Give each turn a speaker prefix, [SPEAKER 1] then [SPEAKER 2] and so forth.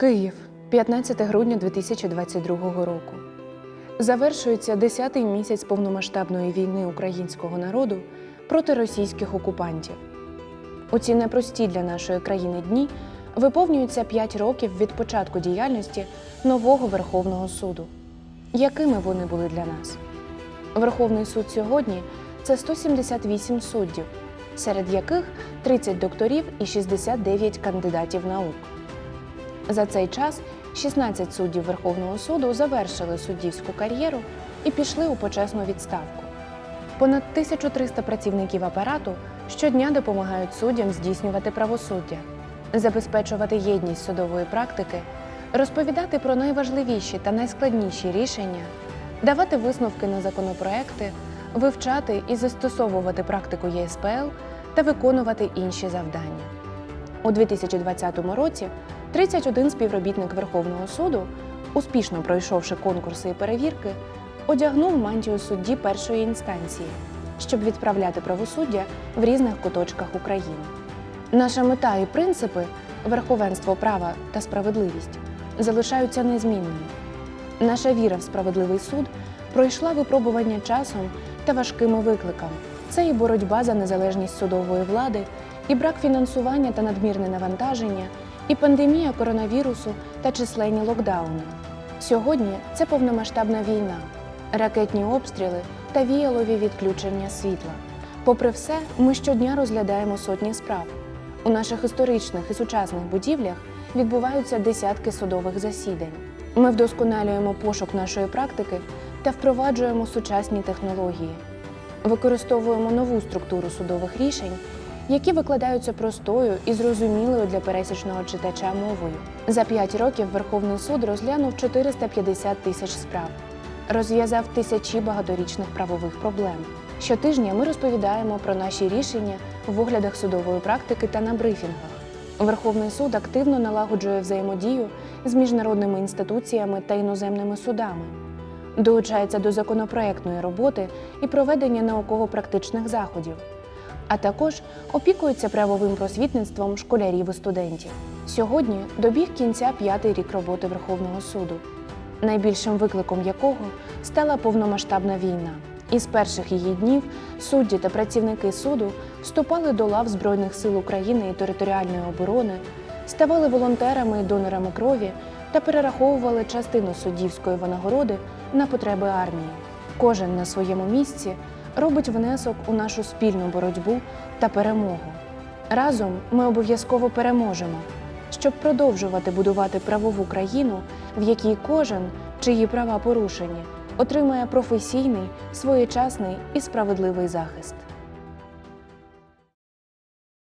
[SPEAKER 1] Київ, 15 грудня 2022 року. Завершується 10-й місяць повномасштабної війни українського народу проти російських окупантів. У ці непрості для нашої країни дні виповнюється 5 років від початку діяльності нового Верховного суду. Якими вони були для нас? Верховний суд сьогодні це 178 суддів, серед яких 30 докторів і 69 кандидатів наук. За цей час 16 суддів Верховного суду завершили суддівську кар'єру і пішли у почесну відставку. Понад 1300 працівників апарату щодня допомагають суддям здійснювати правосуддя, забезпечувати єдність судової практики, розповідати про найважливіші та найскладніші рішення, давати висновки на законопроекти, вивчати і застосовувати практику ЄСПЛ та виконувати інші завдання. У 2020 році 31 співробітник Верховного суду, успішно пройшовши конкурси і перевірки, одягнув мантію судді першої інстанції, щоб відправляти правосуддя в різних куточках України. Наша мета і принципи верховенство права та справедливість залишаються незмінними. Наша віра в справедливий суд пройшла випробування часом та важкими викликами. Це і боротьба за незалежність судової влади, і брак фінансування та надмірне навантаження, і пандемія коронавірусу та численні локдауни. Сьогодні це повномасштабна війна, ракетні обстріли та віялові відключення світла. Попри все, ми щодня розглядаємо сотні справ. У наших історичних і сучасних будівлях відбуваються десятки судових засідань. Ми вдосконалюємо пошук нашої практики та впроваджуємо сучасні технології. Використовуємо нову структуру судових рішень, які викладаються простою і зрозумілою для пересічного читача мовою. За п'ять років Верховний суд розглянув 450 тисяч справ, розв'язав тисячі багаторічних правових проблем. Щотижня ми розповідаємо про наші рішення в оглядах судової практики та на брифінгах. Верховний суд активно налагоджує взаємодію з міжнародними інституціями та іноземними судами, долучається до законопроектної роботи і проведення науково-практичних заходів, а також опікується правовим просвітництвом школярів і студентів. Сьогодні добіг кінця п'ятий рік роботи Верховного суду, найбільшим викликом якого стала повномасштабна війна. Із перших її днів судді та працівники суду вступали до лав Збройних сил України і територіальної оборони, ставали волонтерами і донорами крові та перераховували частину суддівської винагороди на потреби армії. Кожен на своєму місці робить внесок у нашу спільну боротьбу та перемогу. Разом ми обов'язково переможемо, щоб продовжувати будувати правову країну, в якій кожен, чиї права порушені, отримає професійний, своєчасний і справедливий захист.